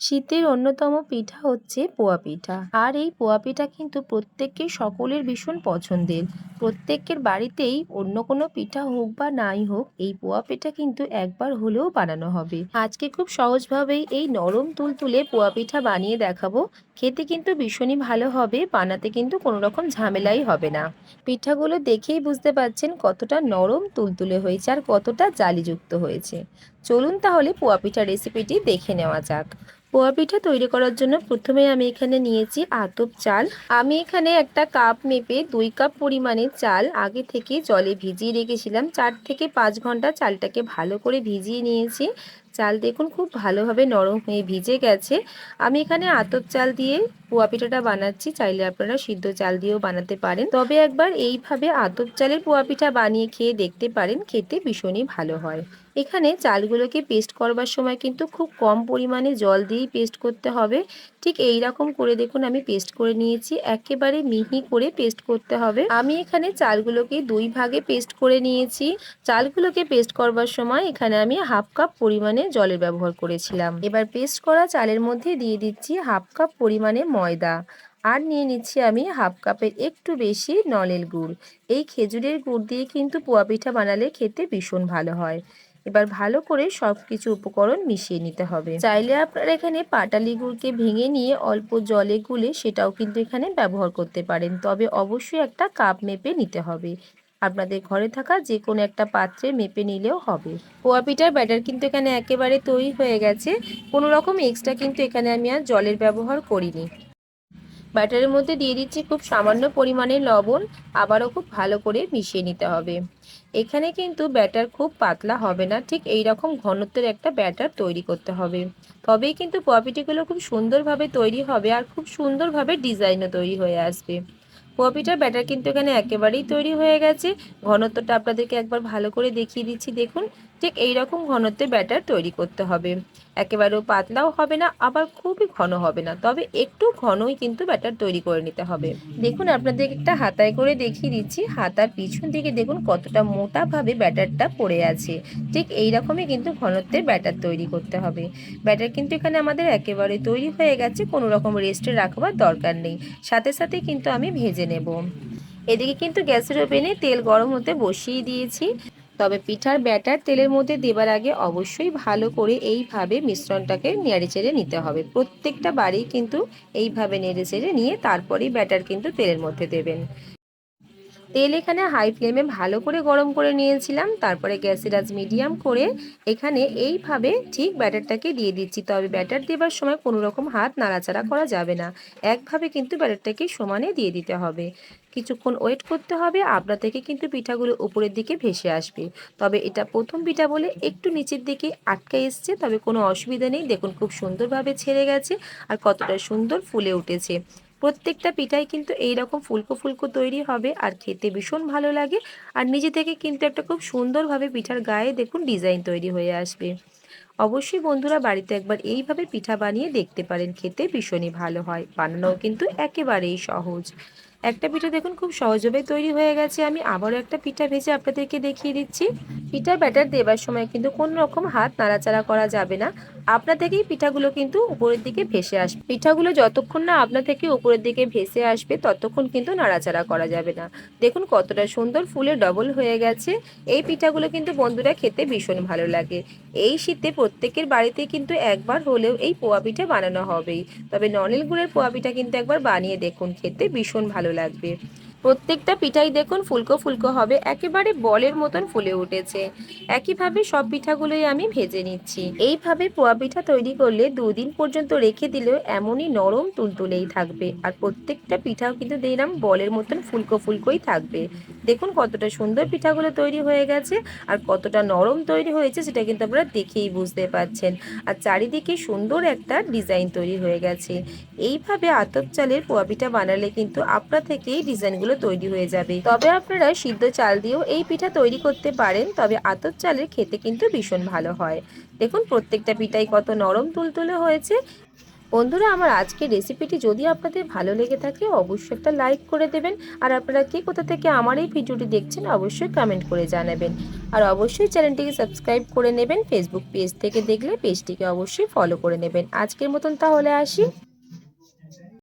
শীতের অন্যতম পিঠা হচ্ছে পোয়া পিঠা। আর এই পোয়া পিঠা কিন্তু প্রত্যেকের সকলের ভীষণ পছন্দের। প্রত্যেকের বাড়িতেই অন্য কোনো পিঠা হোক বা নাই হোক, এই পোয়া পিঠা কিন্তু একবার হলেও বানানো হবে। আজকে খুব সহজভাবেই এই নরম তুলতুলে পোয়া পিঠা বানিয়ে দেখাবো। খেতে কিন্তু ভীষণই ভালো হবে, বানাতে কিন্তু কোনো রকম ঝামেলাই হবে না। পিঠাগুলো দেখেই বুঝতে পারছেন কতটা নরম তুলতুলে হয়েছে আর কতটা জালিযুক্ত হয়েছে। চলুন তাহলে পোয়া পিঠা রেসিপিটি দেখে নেওয়া যাক। পোয়া পিঠা তৈরি করার জন্য প্রথমে আমি এখানে নিয়েছি আতপ চাল। আমি এখানে একটা কাপ মেপে দুই কাপ পরিমাণে চাল আগে থেকে জলে ভিজিয়ে রেখেছিলাম। চার থেকে পাঁচ ঘণ্টা চালটাকে ভালো করে ভিজিয়ে নিয়েছি। চাল দেখুন খুব ভালোভাবে নরম হয়ে ভিজে গেছে। আমি এখানে আতপ চাল দিয়ে পোয়া পিঠাটা বানাচ্ছি। চাইলে আপনারা সিদ্ধ চাল দিয়েও বানাতে পারেন। তবে একবার এইভাবে আতপ চালের পোয়া পিঠা বানিয়ে খেয়ে দেখতে পারেন, খেতে ভীষণই ভালো হয়। এখানে চালগুলোকে পেস্ট করবার সময় কিন্তু খুব কম পরিমাণে জল দিয়েই পেস্ট করতে হবে। ঠিক এই রকম করে দেখুন আমি পেস্ট করে নিয়েছি, একেবারে মিহি করে পেস্ট করতে হবে। আমি এখানে চালগুলোকে দুই ভাগে পেস্ট করে নিয়েছি। চালগুলোকে পেস্ট করবার সময় এখানে আমি হাফ কাপ পরিমাণে জলের ব্যবহার করেছিলাম। এবার পেস্ট করা চালের মধ্যে দিয়ে দিচ্ছি হাফ কাপ পরিমাণে ময়দা। আর নিয়ে নিচ্ছি আমি হাফ কাপের একটু বেশি নলের গুড়। এই খেজুরের গুড় দিয়ে কিন্তু পোয়া পিঠা বানালে খেতে ভীষণ ভালো হয়। এবার ভালো করে সব কিছু উপকরণ মিশিয়ে নিতে হবে। চাইলে আপনারা এখানে পাটালি গুড়কে ভেঙে নিয়ে অল্প জলে গুলে সেটাও কিন্তু এখানে ব্যবহার করতে পারেন। তবে অবশ্যই একটা কাপ মেপে নিতে হবে। আপনাদের ঘরে থাকা যে কোনো একটা পাত্রে মেপে নিলেও হবে। পোয়া পিঠার ব্যাটার কিন্তু এখানে একেবারে তৈরি হয়ে গেছে। কোনো রকম এক্সট্রা কিন্তু এখানে আমি আর জলের ব্যবহার করিনি। ব্যাটারের মধ্যে দিয়ে দিচ্ছি খুব সামান্য পরিমাণে লবণ, আবারও খুব ভালো করে মিশিয়ে নিতে হবে। এখানে কিন্তু ব্যাটার খুব পাতলা হবে না, ঠিক এই রকম ঘনত্বের একটা ব্যাটার তৈরি করতে হবে। তবেই কিন্তু পপিটিগুলো খুব সুন্দরভাবে তৈরি হবে আর খুব সুন্দরভাবে ডিজাইনও তৈরি হয়ে আসবে। পপিটার ব্যাটার কিন্তু এখানে একেবারেই তৈরি হয়ে গেছে। ঘনত্বটা আপনাদেরকে একবার ভালো করে দেখিয়ে দিচ্ছি। দেখুন ঠিক এই রকম ঘনত্বে ব্যাটার তৈরি করতে হবে। একেবারেও পাতলাও হবে না, আবার খুবই ঘন হবে না। তবে একটু ঘনই কিন্তু ব্যাটার তৈরি করে নিতে হবে। দেখুন আপনাদের একটা হাতায় করে দেখিয়ে দিচ্ছি। হাতার পিছন দিকে দেখুন কতটা মোটাভাবে ব্যাটারটা পড়ে আছে। ঠিক এই রকমই কিন্তু ঘনত্বের ব্যাটার তৈরি করতে হবে। ব্যাটার কিন্তু এখানে আমাদের একেবারে তৈরি হয়ে গেছে, কোনো রকম রেস্টে রাখবার দরকার নেই। সাথে সাথে কিন্তু আমি ভেজে নেব। এদিকে কিন্তু গ্যাসের ওভেনে তেল গরম হতে বসিয়ে দিয়েছি। তবে পিঠার ব্যাটার তেলের মধ্যে দেবার আগে অবশ্যই ভালো করে এইভাবে মিশ্রণটাকে নেড়ে চেড়ে নিতে হবে। প্রত্যেকটা বাড়ি কিন্তু এইভাবে নেড়ে চেড়ে নিয়ে তারপরেই ব্যাটার কিন্তু তেলের মধ্যে দেবেন। তেল এখানে হাই ফ্লেমে ভালো করে গরম করে নিয়েছিলাম, তারপরে গ্যাসের আজ মিডিয়াম করে এখানে এইভাবে ঠিক ব্যাটারটাকে দিয়ে দিচ্ছি। তবে ব্যাটার দেবার সময় কোনো রকম হাত নাড়াচাড়া করা যাবে না। একভাবে কিন্তু ব্যাটারটাকে সমানে দিয়ে দিতে হবে। কিছুক্ষণ ওয়েট করতে হবে আপনা থেকে কিন্তু পিঠাগুলো উপরের দিকে ভেসে আসবে। তবে এটা প্রথম পিঠা বলে একটু নিচের দিকে আটকে এসছে, তবে কোনো অসুবিধা নেই। দেখুন, খুব সুন্দরভাবে ছেড়ে গেছে আর কতটা সুন্দর ফুলে উঠেছে। প্রত্যেকটা পিঠাই কিন্তু এই রকম ফুলকো ফুলকো তৈরি হবে আর খেতে ভীষণ ভালো লাগে। আর নিজে থেকে কিন্তু একটা খুব সুন্দরভাবে পিঠার গায়ে দেখুন ডিজাইন তৈরি হয়ে আসবে। অবশ্যই বন্ধুরা বাড়িতে একবার এইভাবে পিঠা বানিয়ে দেখতে পারেন, খেতে ভীষণই ভালো হয়, বানানোও কিন্তু একেবারেই সহজ। একটা পিঠা দেখুন খুব সহজভাবে তৈরি হয়ে গেছে। আমি আবারও একটা পিঠা ভেজে আপনাদেরকে দেখিয়ে দিচ্ছি। পিঠা ব্যাটার দেবার সময় কিন্তু কোনো রকম হাত নাড়াচাড়া করা যাবে না। আপনা থেকেই পিঠাগুলো কিন্তু উপরের দিকে ভেসে আসবে। পিঠাগুলো যতক্ষণ না আপনা থেকে উপরের দিকে ভেসে আসবে, ততক্ষণ কিন্তু নাড়াচাড়া করা যাবে না। দেখুন কতটা সুন্দর ফুলে ডবল হয়ে গেছে। এই পিঠাগুলো কিন্তু বন্ধুরা খেতে ভীষণ ভালো লাগে। এই শীতে প্রত্যেকের বাড়িতে কিন্তু একবার হলেও এই পোয়া পিঠা বানানো হবেই। তবে নলেল গুড়ের পোয়া পিঠা কিন্তু একবার বানিয়ে দেখুন, খেতে ভীষণ ভালো লাগবে। প্রত্যেকটা পিঠাই দেখুন ফুলকো ফুলকো হবে, একেবারে বলের মতন ফুলে উঠেছে। একইভাবে সব পিঠাগুলোই আমি ভেজে নিচ্ছি। এইভাবে পোয়া পিঠা তৈরি করলে দুদিন পর্যন্ত রেখে দিলেও এমনই নরম তুলতুলেই থাকবে। আর প্রত্যেকটা পিঠাও কিন্তু দেখলাম বলের মতন ফুলকো ফুলকোই থাকবে। দেখুন কতটা সুন্দর পিঠাগুলো তৈরি হয়ে গেছে আর কতটা নরম তৈরি হয়েছে সেটা কিন্তু আপনারা দেখেই বুঝতে পারছেন। আর চারিদিকে সুন্দর একটা ডিজাইন তৈরি হয়ে গেছে। এইভাবে আতপ চালের পোয়া পিঠা বানালে কিন্তু আপনার থেকেই ডিজাইনগুলো পিঠাগুলো তৈরি হয়ে যাবে। তবে আপনারা সিদ্ধ চাল দিয়েও এই পিঠা তৈরি করতে পারেন, তবে আতর চালের খেতে কিন্তু ভীষণ ভালো হয়। দেখুন, প্রত্যেকটা পিঠাই কত নরম তুলতুলে হয়েছে। বন্ধুরা, আমার আজকের রেসিপিটি যদি আপনাদের ভালো লেগে থাকে, অবশ্যই একটা লাইক করে দেবেন। আর আপনারা কে কোথা থেকে আমার এই ভিডিওটি দেখছেন, অবশ্যই কমেন্ট করে জানাবেন। আর অবশ্যই চ্যানেলটিকে সাবস্ক্রাইব করে নেবেন। ফেসবুক পেজ থেকে দেখলে পেজটিকে অবশ্যই ফলো করে নেবেন। আজকের মতন তাহলে আসি।